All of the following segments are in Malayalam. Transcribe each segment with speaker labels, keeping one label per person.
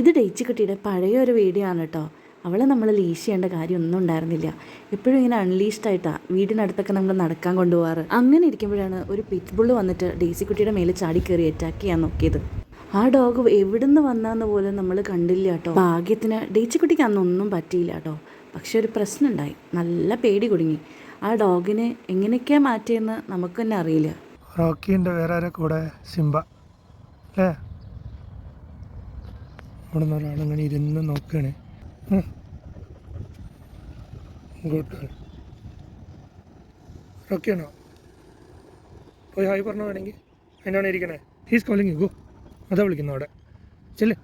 Speaker 1: ഇത് ഡേച്ചിക്കുട്ടിയുടെ പഴയ ഒരു വീഡിയോ ആണ് കേട്ടോ. അവളെ നമ്മൾ ലീഷ് ചെയ്യേണ്ട കാര്യമൊന്നും ഉണ്ടായിരുന്നില്ല. എപ്പോഴും ഇങ്ങനെ അൺലീഷ്ഡ് ആയിട്ടാണ് വീടിനടുത്തൊക്കെ നമ്മൾ നടക്കാൻ കൊണ്ടുപോകാറ് അങ്ങനെ ഇരിക്കുമ്പോഴാണ് ഒരു പിറ്റ്ബുള്ള് വന്നിട്ട് ഡേസിക്കുട്ടിയുടെ മേലെ ചാടി കയറി അറ്റാക്ക് ചെയ്യാൻ നോക്കിയത്. ആ ഡോഗ് എവിടുന്ന് വന്നാന്ന് പോലും നമ്മൾ കണ്ടില്ല കേട്ടോ. ഭാഗ്യത്തിന് ഡേച്ചിക്കുട്ടിക്ക് അന്നൊന്നും പറ്റിയില്ല കേട്ടോ. പക്ഷെ ഒരു പ്രശ്നം ഉണ്ടായി. നല്ല പേടി കുടുങ്ങി. ആ ഡോഗിനെ എങ്ങനെയൊക്കെയാണ് മാറ്റിയെന്ന് നമുക്ക് തന്നെ അറിയില്ല.
Speaker 2: റോക്കിന്റെ വേറെ കൂടെ? സിംബ. അല്ലേ? അവിടെ നിന്ന് ഒരാളങ്ങനെ ഇരുന്ന് നോക്കുകയാണ് ഗുഡ് ഓക്കെയാണോ പോയി ഹായ് പറഞ്ഞോ വേണമെങ്കിൽ. അതിനാണ് ഇരിക്കണേ. ഹീസ് കോളിങ് ഗോ അതാ വിളിക്കുന്നു അവിടെ. ചെല്ലേ.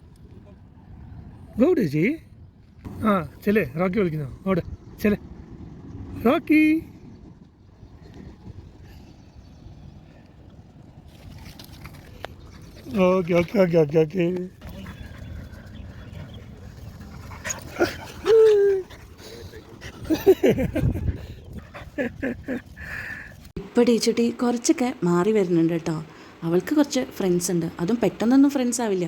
Speaker 2: ഗോ ചേച്ചി. ആ ചെല്ലേ. റോക്കി വിളിക്കുന്നു. അവിടെ. ചെല്ലേ. Rocky. Okay okay okay okay okay.
Speaker 1: ഇപ്പോൾ ടീച്ചട്ടി കുറച്ചൊക്കെ മാറി വരുന്നുണ്ട് കേട്ടോ. അവൾക്ക് കുറച്ച് ഫ്രണ്ട്സ് ഉണ്ട്. അതും പെട്ടെന്നൊന്നും ഫ്രണ്ട്സ് ആവില്ല.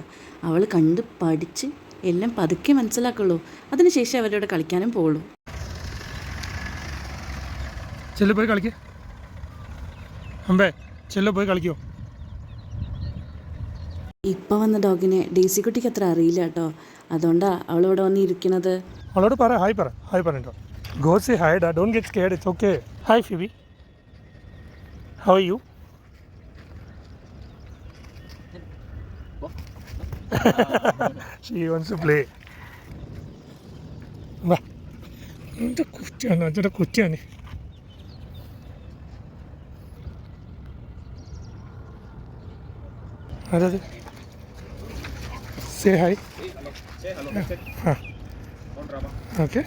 Speaker 1: അവൾ കണ്ട് പഠിച്ച് എല്ലാം പതുക്കെ മനസ്സിലാക്കുള്ളൂ. അതിനുശേഷം അവരോട് കളിക്കാനും പോകുള്ളൂ
Speaker 2: ചെല്ലു പോയി കളിക്കേ. അമ്പേ ചെല്ലു പോയി കളിക്കോ?
Speaker 1: ഇപ്പോൾ വന്ന ഡോഗിനെ ഡേസി കുട്ടിക്ക് അത്ര അറിയില്ല കേട്ടോ. അതുകൊണ്ടാണ് അവളിവിടെ വന്ന് ഇരിക്കുന്നത്.
Speaker 2: അവളോട് പറ ഹായ് പറ ഹായ് പറഞ്ഞോ Go say hi, Don't get scared. It's okay. Hi, Phoebe. How are you? she wants to play. Wow. 진짜 굽지 않아. 진짜 굽지 않아. Say hi. Say hello. Hello. Yeah. Okay.